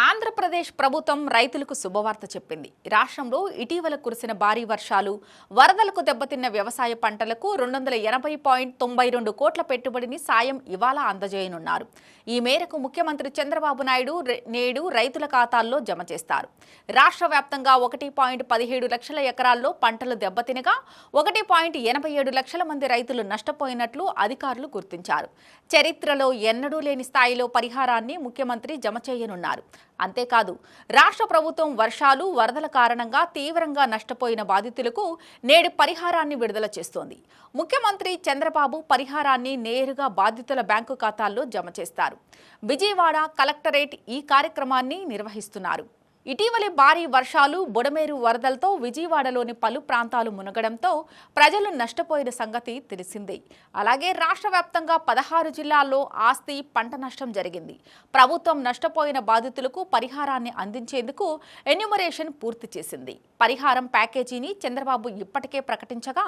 ఆంధ్రప్రదేశ్ ప్రభుత్వం రైతులకు శుభవార్త చెప్పింది. రాష్ట్రంలో ఇటీవల కురిసిన భారీ వర్షాలు వరదలకు దెబ్బతిన్న వ్యవసాయ పంటలకు రెండు వందల ఎనభై పాయింట్ తొంభై రెండు కోట్ల పెట్టుబడిని సాయం ఇవాళ అందజేయనున్నారు. ఈ మేరకు ముఖ్యమంత్రి చంద్రబాబు నాయుడు నేడు రైతుల ఖాతాల్లో జమ చేస్తారు. రాష్ట్ర వ్యాప్తంగా ఒకటి పాయింట్ పదిహేడు లక్షల ఎకరాల్లో పంటలు దెబ్బతినగా ఒకటి పాయింట్ ఎనభై ఏడు లక్షల మంది రైతులు నష్టపోయినట్లు అధికారులు గుర్తించారు. చరిత్రలో ఎన్నడూ లేని స్థాయిలో పరిహారాన్ని ముఖ్యమంత్రి జమ చేయనున్నారు. అంతేకాదు రాష్ట్ర ప్రభుత్వం వర్షాలు వరదల కారణంగా తీవ్రంగా నష్టపోయిన బాధితులకు నేడు పరిహారాన్ని విడుదల చేస్తోంది. ముఖ్యమంత్రి చంద్రబాబు పరిహారాన్ని నేరుగా బాధితుల బ్యాంకు ఖాతాల్లో జమ చేస్తారు. విజయవాడ కలెక్టరేట్ ఈ కార్యక్రమాన్ని నిర్వహిస్తున్నారు. ఇటీవలి భారీ వర్షాలు బుడమేరు వరదలతో విజయవాడలోని పలు ప్రాంతాలు మునగడంతో ప్రజలు నష్టపోయిన సంగతి తెలిసిందే. అలాగే రాష్ట్ర వ్యాప్తంగా పదహారు జిల్లాల్లో ఆస్తి పంట నష్టం జరిగింది. ప్రభుత్వం నష్టపోయిన బాధితులకు పరిహారాన్ని అందించేందుకు ఎన్యుమరేషన్ పూర్తి చేసింది. పరిహారం ప్యాకేజీని చంద్రబాబు ఇప్పటికే ప్రకటించగా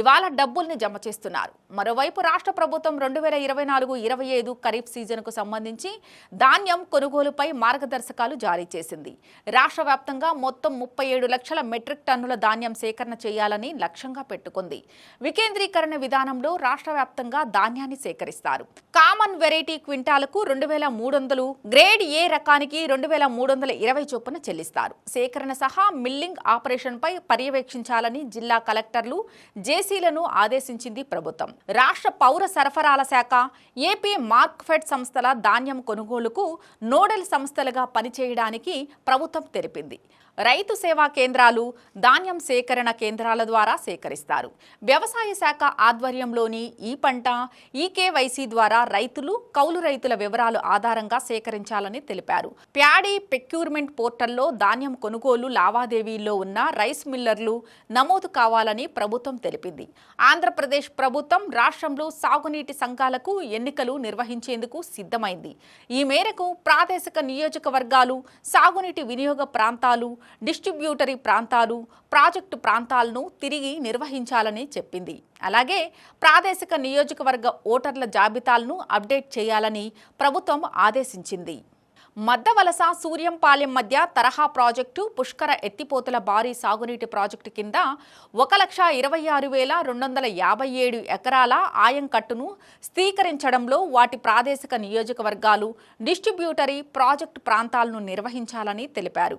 ఇవాళ డబ్బుల్ని జమ చేస్తున్నారు. మరోవైపు రాష్ట్ర ప్రభుత్వం రెండు వేల ఇరవై నాలుగు ఇరవై ఐదు ఖరీఫ్ సీజన్కు సంబంధించి ధాన్యం కొనుగోలుపై మార్గదర్శకాలు జారీ చేసింది. రాష్ట్ర వ్యాప్తంగా మొత్తం ముప్పై ఏడు లక్షల మెట్రిక్ టన్నుల ధాన్యం సేకరణ చేయాలని లక్ష్యంగా పెట్టుకుంది. వికేంద్రీకరణ విధానంలో రాష్ట్ర వ్యాప్తంగా ధాన్యాన్ని సేకరిస్తారు. కామన్ వెరైటీ క్వింటాలకు రెండు వేల మూడు వందలు గ్రేడ్ ఏ రకానికి రెండు వేల మూడు వందల ఇరవై చొప్పున చెల్లిస్తారు. సేకరణ సహా మిల్లింగ్ ఆపరేషన్పై పర్యవేక్షించాలని జిల్లా కలెక్టర్లు జేసీలను ఆదేశించింది ప్రభుత్వం. రాష్ట్ర పౌర సరఫరాల శాఖ ఏపీ మార్క్ఫెడ్ సంస్థల ధాన్యం కొనుగోలుకు నోడల్ సంస్థలుగా పనిచేయడానికి ప్రభుత్వం తెలిపింది. రైతు సేవా కేంద్రాలు ధాన్యం సేకరణ కేంద్రాల ద్వారా సేకరిస్తారు. వ్యవసాయ శాఖ ఆధ్వర్యంలోని ఈ పంట ఈకేవైసీ ద్వారా రైతు రైతులు కౌలు రైతుల వివరాలు ఆధారంగా సేకరించాలని తెలిపారు. ప్యాడీ పెక్యూర్మెంట్ పోర్టల్లో ధాన్యం కొనుగోలు లావాదేవీల్లో ఉన్న రైస్ మిల్లర్లు నమోదు కావాలని ప్రభుత్వం తెలిపింది. ఆంధ్రప్రదేశ్ ప్రభుత్వం రాష్ట్రంలో సాగునీటి సంఘాలకు ఎన్నికలు నిర్వహించేందుకు సిద్ధమైంది. ఈ మేరకు ప్రాదేశిక నియోజకవర్గాలు సాగునీటి వినియోగ ప్రాంతాలు డిస్ట్రిబ్యూటరీ ప్రాంతాలు ప్రాజెక్టు ప్రాంతాలను తిరిగి నిర్వహించాలని చెప్పింది. అలాగే ప్రాదేశిక నియోజకవర్గ ఓటర్ల జాబితాలను అప్డేట్ చేయాలని ప్రభుత్వం ఆదేశించింది. మద్దవలస సూర్యంపాలెం మధ్య తరహా ప్రాజెక్టు పుష్కర ఎత్తిపోతల భారీ సాగునీటి ప్రాజెక్టు కింద ఒక లక్ష ఇరవై ఆరు వేల రెండు వందల యాభై ఏడు ఎకరాల ఆయంకట్టును స్థీకరించడంలో వాటి ప్రాదేశిక నియోజకవర్గాలు డిస్ట్రిబ్యూటరీ ప్రాజెక్టు ప్రాంతాలను నిర్వహించాలని తెలిపారు.